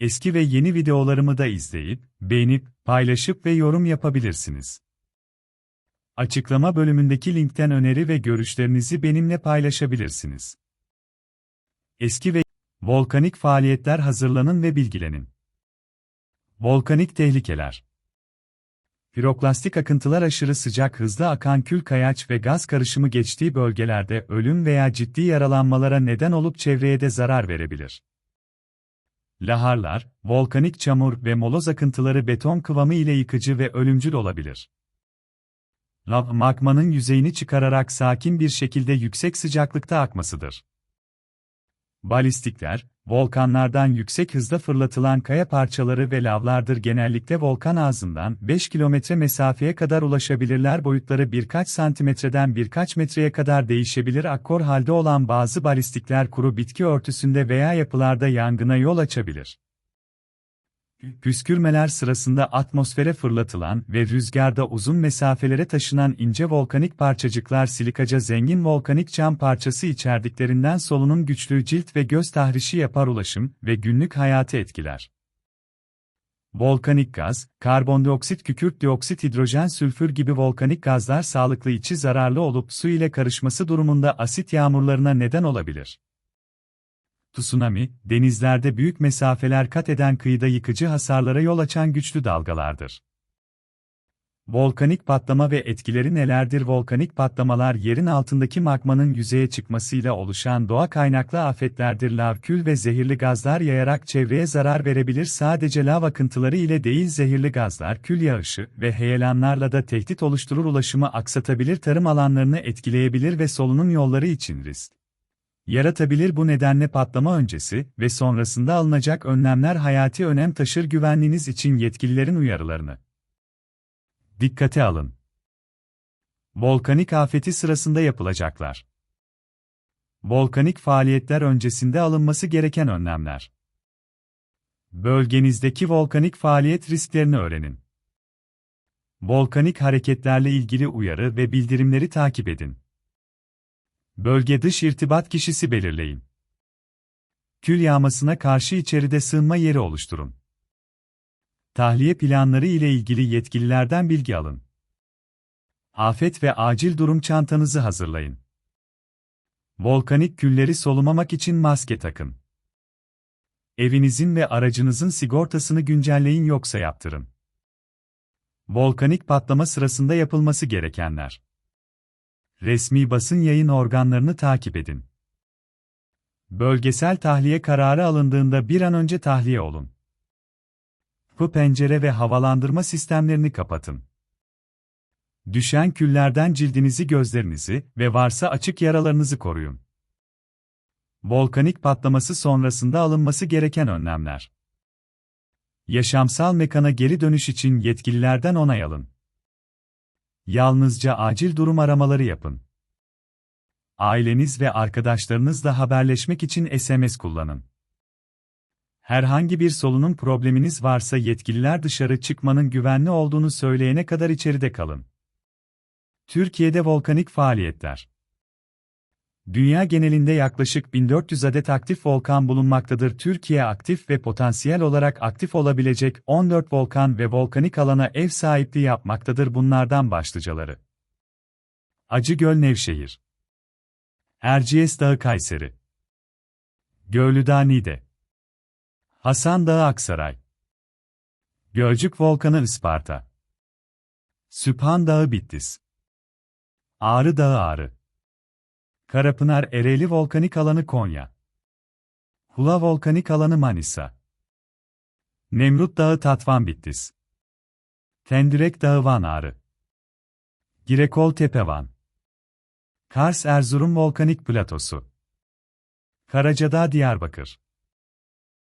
Eski ve yeni videolarımı da izleyip, beğenip, paylaşıp ve yorum yapabilirsiniz. Açıklama bölümündeki linkten öneri ve görüşlerinizi benimle paylaşabilirsiniz. Eski ve volkanik faaliyetler hazırlanın ve bilgilenin. Volkanik tehlikeler Piroklastik akıntılar aşırı sıcak hızlı akan kül kayaç ve gaz karışımı geçtiği bölgelerde ölüm veya ciddi yaralanmalara neden olup çevreye de zarar verebilir. Laharlar, volkanik çamur ve moloz akıntıları beton kıvamı ile yıkıcı ve ölümcül olabilir. Lav, magmanın yüzeyini çıkararak sakin bir şekilde yüksek sıcaklıkta akmasıdır. Balistikler, volkanlardan yüksek hızda fırlatılan kaya parçaları ve lavlardır. Genellikle volkan ağzından 5 kilometre mesafeye kadar ulaşabilirler. Boyutları birkaç santimetreden birkaç metreye kadar değişebilir. Akkor halde olan bazı balistikler kuru bitki örtüsünde veya yapılarda yangına yol açabilir. Püskürmeler sırasında atmosfere fırlatılan ve rüzgarda uzun mesafelere taşınan ince volkanik parçacıklar silikaca zengin volkanik cam parçası içerdiklerinden solunum güçlü cilt ve göz tahrişi yapar ulaşım ve günlük hayatı etkiler. Volkanik gaz, karbondioksit, kükürt dioksit, hidrojen, sülfür gibi volkanik gazlar sağlıklı içi zararlı olup su ile karışması durumunda asit yağmurlarına neden olabilir. Tsunami, denizlerde büyük mesafeler kat eden kıyıda yıkıcı hasarlara yol açan güçlü dalgalardır. Volkanik patlama ve etkileri nelerdir? Volkanik patlamalar yerin altındaki magmanın yüzeye çıkmasıyla oluşan doğa kaynaklı afetlerdir. Lav, kül ve zehirli gazlar yayarak çevreye zarar verebilir. Sadece lav akıntıları ile değil zehirli gazlar, kül yağışı ve heyelanlarla da tehdit oluşturur ulaşımı aksatabilir, tarım alanlarını etkileyebilir ve solunum yolları için risk yaratabilir bu nedenle patlama öncesi ve sonrasında alınacak önlemler hayati önem taşır güvenliğiniz için yetkililerin uyarılarını. Dikkate alın. Volkanik afeti sırasında yapılacaklar. Volkanik faaliyetler öncesinde alınması gereken önlemler. Bölgenizdeki volkanik faaliyet risklerini öğrenin. Volkanik hareketlerle ilgili uyarı ve bildirimleri takip edin. Bölge dış irtibat kişisi belirleyin. Kül yağmasına karşı içeride sığınma yeri oluşturun. Tahliye planları ile ilgili yetkililerden bilgi alın. Afet ve acil durum çantanızı hazırlayın. Volkanik külleri solumamak için maske takın. Evinizin ve aracınızın sigortasını güncelleyin yoksa yaptırın. Volkanik patlama sırasında yapılması gerekenler resmi basın yayın organlarını takip edin. Bölgesel tahliye kararı alındığında bir an önce tahliye olun. Bu pencere ve havalandırma sistemlerini kapatın. Düşen küllerden cildinizi, gözlerinizi ve varsa açık yaralarınızı koruyun. Volkanik patlaması sonrasında alınması gereken önlemler. Yaşamsal mekana geri dönüş için yetkililerden onay alın. Yalnızca acil durum aramaları yapın. Aileniz ve arkadaşlarınızla haberleşmek için SMS kullanın. Herhangi bir solunum probleminiz varsa yetkililer dışarı çıkmanın güvenli olduğunu söyleyene kadar içeride kalın. Türkiye'de volkanik faaliyetler Dünya genelinde yaklaşık 1400 adet aktif volkan bulunmaktadır. Türkiye aktif ve potansiyel olarak aktif olabilecek 14 volkan ve volkanik alana ev sahipliği yapmaktadır. Bunlardan başlıcaları. Acıgöl Nevşehir. Erciyes Dağı Kayseri. Göğlüdağ Niğde Hasan Dağı Aksaray. Gölcük Volkanı Isparta. Süphan Dağı Bitlis. Ağrı Dağı Ağrı Karapınar Ereğli Volkanik Alanı Konya. Hula Volkanik Alanı Manisa. Nemrut Dağı Tatvan Bitlis. Tendürek Dağı Van Ağrı. Girekol Tepe Van. Kars Erzurum Volkanik Platosu. Karacadağ Diyarbakır.